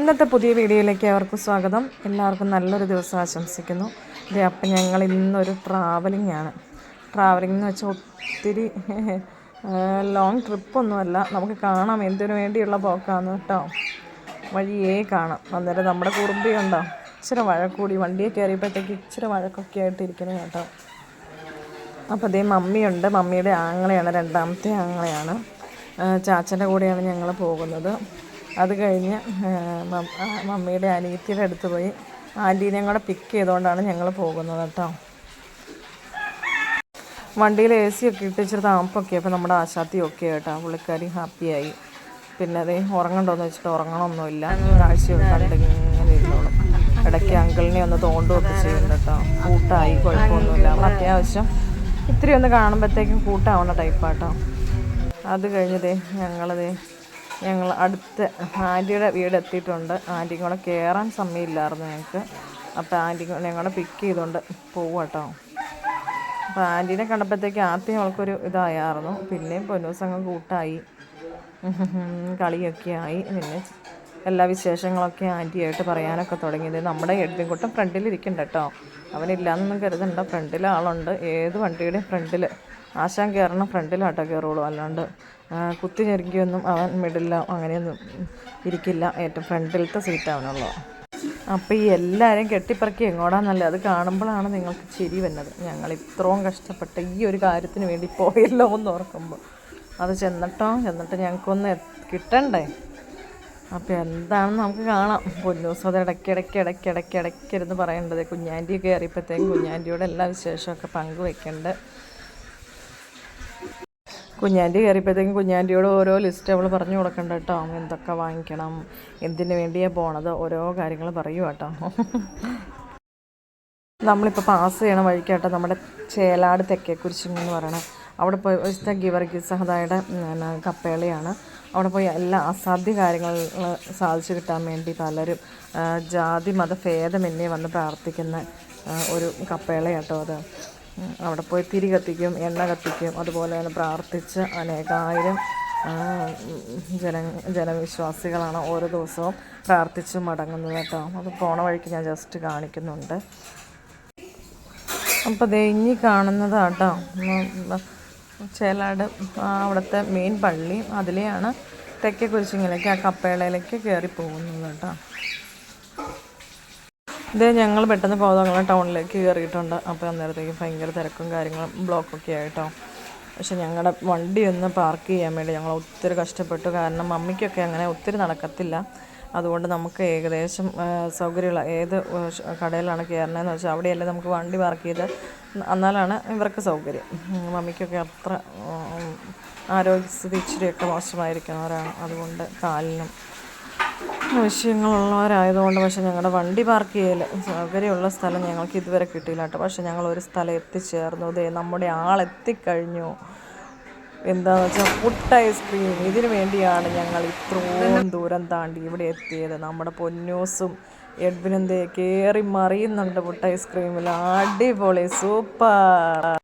ഇന്നത്തെ പുതിയ വീഡിയോയിലേക്ക് അവർക്ക് സ്വാഗതം. എല്ലാവർക്കും നല്ലൊരു ദിവസം ആശംസിക്കുന്നു. ഇത് അപ്പം ഞങ്ങൾ ഇന്നൊരു ട്രാവലിംഗ് ആണ്. ട്രാവലിംഗ് എന്ന് വെച്ചാൽ ഒത്തിരി ലോങ് ട്രിപ്പൊന്നുമല്ല നമുക്ക് കാണാം എന്തിനു വേണ്ടിയുള്ള പോക്കാന്ന് കേട്ടോ. വഴിയേ കാണാം. അന്നേരം നമ്മുടെ കുടുംബിയുണ്ടോ ഇച്ചിരി വഴക്കൂടി വണ്ടിയെ കയറിയപ്പോഴത്തേക്ക് ഇച്ചിരി വഴക്കൊക്കെ ആയിട്ട് ഇരിക്കണം കേട്ടോ. അപ്പോൾ അതേ മമ്മിയുണ്ട്. മമ്മിയുടെ ആങ്ങളെയാണ് രണ്ടാമത്തെ ആങ്ങളെയാണ്. ചാച്ചന്റെ കൂടെയാണ് ഞങ്ങൾ പോകുന്നത്. അത് കഴിഞ്ഞ് മമ്മിയുടെ അനിയത്തിയുടെ അടുത്ത് പോയി. ആന്റീനെ കൂടെ പിക്ക് ചെയ്തുകൊണ്ടാണ് ഞങ്ങൾ പോകുന്നത് കേട്ടോ. വണ്ടിയിൽ എ സി ഒക്കെ ഇട്ട് ഇച്ചിരി താമപ്പൊക്കെ അപ്പോൾ നമ്മുടെ ആശാത്തി ഒക്കെ കേട്ടോ. പുള്ളിക്കാരി ഹാപ്പിയായി പിന്നെ അതേ ഉറങ്ങണ്ടോന്ന് വെച്ചിട്ട് ഉറങ്ങണമൊന്നുമില്ല. കാഴ്ചയൊക്കെ കണ്ടിങ്ങനെ ഇരുന്നോളും. ഇടയ്ക്ക് അങ്കിളിനെ ഒന്ന് തോണ്ടുമൊക്കെ ചെയ്യുന്നുണ്ട് കേട്ടോ. കൂട്ടായി കുഴപ്പമൊന്നുമില്ല. നമ്മൾ അത്യാവശ്യം ഇത്തിരി ഒന്ന് കാണുമ്പോഴത്തേക്കും കൂട്ടാവുന്ന ടൈപ്പാട്ടോ അത് കഴിഞ്ഞതേ ഞങ്ങളതേ ഞങ്ങൾ അടുത്ത ആന്റിയുടെ വീട് എത്തിയിട്ടുണ്ട്. ആന്റിക്കും കൂടെ കയറാൻ സമയമില്ലായിരുന്നു ഞങ്ങൾക്ക്. അപ്പോൾ ആന്റി ഞങ്ങളെ പിക്ക് ചെയ്തുകൊണ്ട് പോവും കേട്ടോ അപ്പോൾ ആന്റീനെ കണ്ടപ്പോഴത്തേക്ക് ആദ്യം അവൾക്കൊരു ഇതായിരുന്നു പിന്നെയും പൊന്നൂസങ്ങ് കൂട്ടായി. കളിയൊക്കെ ആയി പിന്നെ എല്ലാ വിശേഷങ്ങളൊക്കെ ആന്റിയായിട്ട് പറയാനൊക്കെ തുടങ്ങിയത്. നമ്മുടെ എഴുതിൻകുട്ടൻ ഫ്രണ്ടിലിരിക്കണ്ട കേട്ടോ. അവനില്ലാന്നൊന്നും കരുതണ്ട. ഫ്രണ്ടിൽ ആളുണ്ട്. ഏത് വണ്ടിയുടെയും ഫ്രണ്ടിൽ ആശാൻ കയറണം ഫ്രണ്ടിലാട്ടോ കയറുള്ളൂ അല്ലാണ്ട് കുത്തി ഞെരുക്കിയൊന്നും അവൻ മിഡിലോ അങ്ങനെയൊന്നും ഇരിക്കില്ല. ഏറ്റവും ഫ്രണ്ടിലത്തെ സീറ്റ് അവനുള്ളൂ അപ്പോൾ ഈ എല്ലാവരെയും കെട്ടിപ്പറക്കി എങ്ങോടാന്നല്ലേ അത് കാണുമ്പോഴാണ് നിങ്ങൾക്ക് ചിരി വന്നത് ഞങ്ങൾ ഇത്രയും കഷ്ടപ്പെട്ട് ഈ ഒരു കാര്യത്തിന് വേണ്ടി പോയല്ലോ എന്ന് ഓർക്കുമ്പോൾ അത് ചെന്നിട്ടോ? ചെന്നിട്ട് ഞങ്ങൾക്കൊന്ന് കിട്ടണ്ടേ? അപ്പോൾ എന്താണെന്ന് നമുക്ക് കാണാം. പൊന്നൂസ് അത് ഇടയ്ക്കിടയ്ക്ക് ഇടയ്ക്ക് ഇടയ്ക്ക് ഇടയ്ക്കിരുന്ന് പറയേണ്ടത് കുഞ്ഞാന്റിയൊക്കെ കയറിയപ്പോഴത്തേക്കും കുഞ്ഞാന്റിയോട് എല്ലാ വിശേഷമൊക്കെ പങ്കുവെക്കേണ്ടത് കുഞ്ഞാന്റെ കയറിയപ്പോഴത്തേക്കും കുഞ്ഞാന്റിയോട് ഓരോ ലിസ്റ്റ് അവൾ പറഞ്ഞു കൊടുക്കണ്ട കേട്ടോ. എന്തൊക്കെ വാങ്ങിക്കണം? എന്തിനു വേണ്ടിയാണ് പോണത്? ഓരോ കാര്യങ്ങൾ പറയൂ കേട്ടോ. നമ്മളിപ്പോൾ പാസ് ചെയ്യണ വഴിക്കാട്ടോ നമ്മുടെ ചേലാട് തെക്കേക്കുരിശിങ് പറയണം. അവിടെ പോയി വിശുദ്ധ ഗിവർഗീസ് സഹദായുടെ കപ്പേളിയാണ്. അവിടെ പോയി എല്ലാ അസാധ്യ കാര്യങ്ങൾ സാധിച്ചു കിട്ടാൻ വേണ്ടി പലരും ജാതി മത ഭേദമെന്നേ വന്ന് പ്രാർത്ഥിക്കുന്ന ഒരു കപ്പേളയാട്ടോ അത്. അവിടെ പോയി തിരി കത്തിക്കും എണ്ണ കത്തിക്കും അതുപോലെ തന്നെ പ്രാർത്ഥിച്ച് അനേകായിരം ജന ജനവിശ്വാസികളാണ് ഓരോ ദിവസവും പ്രാർത്ഥിച്ച് മടങ്ങുന്നത് കേട്ടോ. അത് പോണ വഴിക്ക് ഞാൻ ജസ്റ്റ് കാണിക്കുന്നുണ്ട്. അപ്പോൾ ദേ കാണുന്നതാട്ടോ. ചേലാട് അവിടുത്തെ മെയിൻ പള്ളി അതിലെയാണ് തെക്കേ കുരിശിങ്ങിലേക്ക് ആ കപ്പേളയിലേക്ക് കയറി പോകുന്നത് കേട്ടോ. ഇത് ഞങ്ങൾ പെട്ടെന്ന് പോകാൻ ടൗണിലേക്ക് കയറിയിട്ടുണ്ട് അപ്പോൾ അന്നേരത്തേക്ക് ഭയങ്കര തിരക്കും കാര്യങ്ങളും ബ്ലോക്കൊക്കെ ആയിട്ടോ. പക്ഷെ ഞങ്ങളുടെ വണ്ടി ഒന്ന് പാർക്ക് ചെയ്യാൻ വേണ്ടി ഞങ്ങൾ ഒത്തിരി കഷ്ടപ്പെട്ടു. കാരണം മമ്മിക്കൊക്കെ അങ്ങനെ ഒത്തിരി നടക്കത്തില്ല. അതുകൊണ്ട് നമുക്ക് ഏകദേശം സൗകര്യമുള്ള ഏത് കടയിലാണ് കയറണതെന്ന് വെച്ചാൽ അവിടെയല്ലേ നമുക്ക് വണ്ടി പാർക്ക് ചെയ്ത് എന്നാലാണ് ഇവർക്ക് സൗകര്യം. മമ്മിക്കൊക്കെ അത്ര ആരോഗ്യസ്ഥിതി ഇച്ചിരിയൊക്കെ മോശമായിരിക്കുന്നവരാണ്. അതുകൊണ്ട് കാലിനും വിഷയങ്ങളുള്ളവരായതുകൊണ്ട് പക്ഷേ ഞങ്ങളുടെ വണ്ടി പാർക്ക് ചെയ്യൽ സൗകര്യമുള്ള സ്ഥലം ഞങ്ങൾക്ക് ഇതുവരെ കിട്ടിയില്ല കേട്ടോ. പക്ഷേ ഞങ്ങൾ ഒരു സ്ഥലം എത്തിച്ചേർന്നു. ദേ നമ്മുടെ ആളെത്തിക്കഴിഞ്ഞു. എന്താണെന്ന് വെച്ചാൽ ഫുഡ് ഐസ്ക്രീം ഇതിനു വേണ്ടിയാണ് ഞങ്ങൾ ഇത്രയും ദൂരം താണ്ടി ഇവിടെ എത്തിയത്. നമ്മുടെ പൊന്നൂസും എഡ്വിനും കയറി മറിയുന്നുണ്ട് ഫുഡ് ഐസ്ക്രീമിൽ അടിപൊളി സൂപ്പർ.